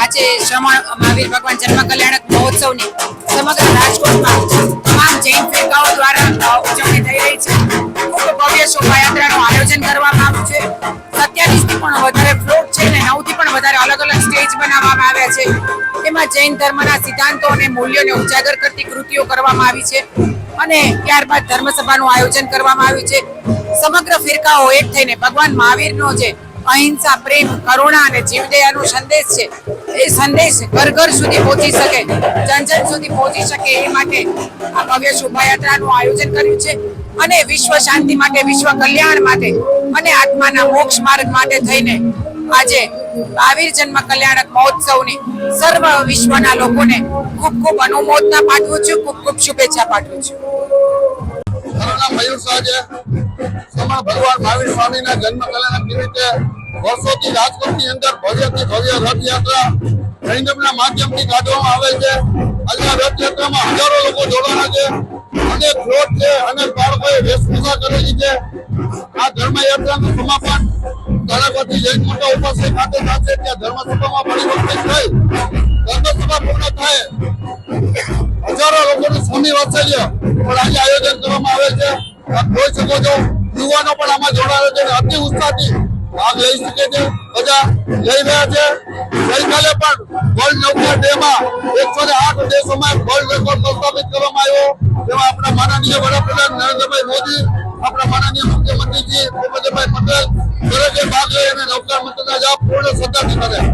આજે શ્રમણ મહાવીર ભગવાન જન્મ કલ્યાણક મહોત્સવની સમગ્ર રાજકોટમાં તમામ જૈન ફેરકાઓ દ્વારા ઉજવણી થઈ રહી છે. ખૂબ ભવ્ય શોભાયાત્રાનું આયોજન કરવામાં આવ્યું છે. સત્યાવીસથી પણ વધારે ફ્લોટ છે અને નવથી પણ વધારે અલગ અલગ સ્ટેજ બનાવવામાં આવ્યા છે. તેમાં જૈન ધર્મના સિદ્ધાંતો અને મૂલ્યોને ઉજાગર કરતી કૃતિઓ કરવામાં આવી છે. અને ત્યારબાદ ધર્મસભાનું આયોજન કરવામાં આવ્યું છે. સમગ્ર ફિરકાઓ એક થઈને ભગવાન મહાવીરનો જે અહિંસા, પ્રેમ, કરુણા અને જીવદયાનો સંદેશ છે, એ સંદેશ ઘર ઘર સુધી પહોંચી શકે, જન જન સુધી પહોંચી શકે એ માટે આ ભવ્ય શોભાયાત્રાનું આયોજન કર્યું છે અને વિશ્વ શાંતિ માટે, વિશ્વ કલ્યાણ માટે અને આત્માના મોક્ષ માર્ગ માટે થઈને આજે મહાવીર જન્મ કલ્યાણક મહોત્સવની સર્વ વિશ્વના લોકોને ખૂબ ખૂબ અનુમોદના પાઠવું છું, ખૂબ ખૂબ શુભેચ્છા પાઠવું છું. મયુર શાહ છે સમા ભગવાન મહાવીર સ્વામીના હજારો લોકો જોડાણા છે. અનેક ફ્લોટ છે વેશભૂષા સમાપન તારાપતિ જૈન મોટા ઉપાસક ખાતે થશે ત્યાં ધર્મસભામાં પરિવર્તિત થઈ. ધર્મસભા પૂર્ણ થાય. હજારો લોકોનું સ્વામી વાત્સલ્ય પણ આજે આયોજન કરવામાં આવે છે. જોઈ શકો છો, યુવાનો પણ આમાં જોડાયો છે અતિ ઉત્સાહથી ભાગ લઈ શકે છે. બધા લઈ રહ્યા છે. ગઈકાલે પણ વર્લ્ડ નૌકા ડે માં એકસો ને આઠ દેશોમાં વર્લ્ડ રેકોર્ડ સ્થાપિત કરવામાં આવ્યો. તેમાં આપણા માનનીય વડાપ્રધાન નરેન્દ્રભાઈ મોદી, આપણા માનનીય મુખ્યમંત્રીજી ભૂપેન્દ્રભાઈ પટેલ દરેકે ભાગ લઈ અને નૌકા મંત્રના પૂર્ણ શ્રદ્ધાથી કર્યા.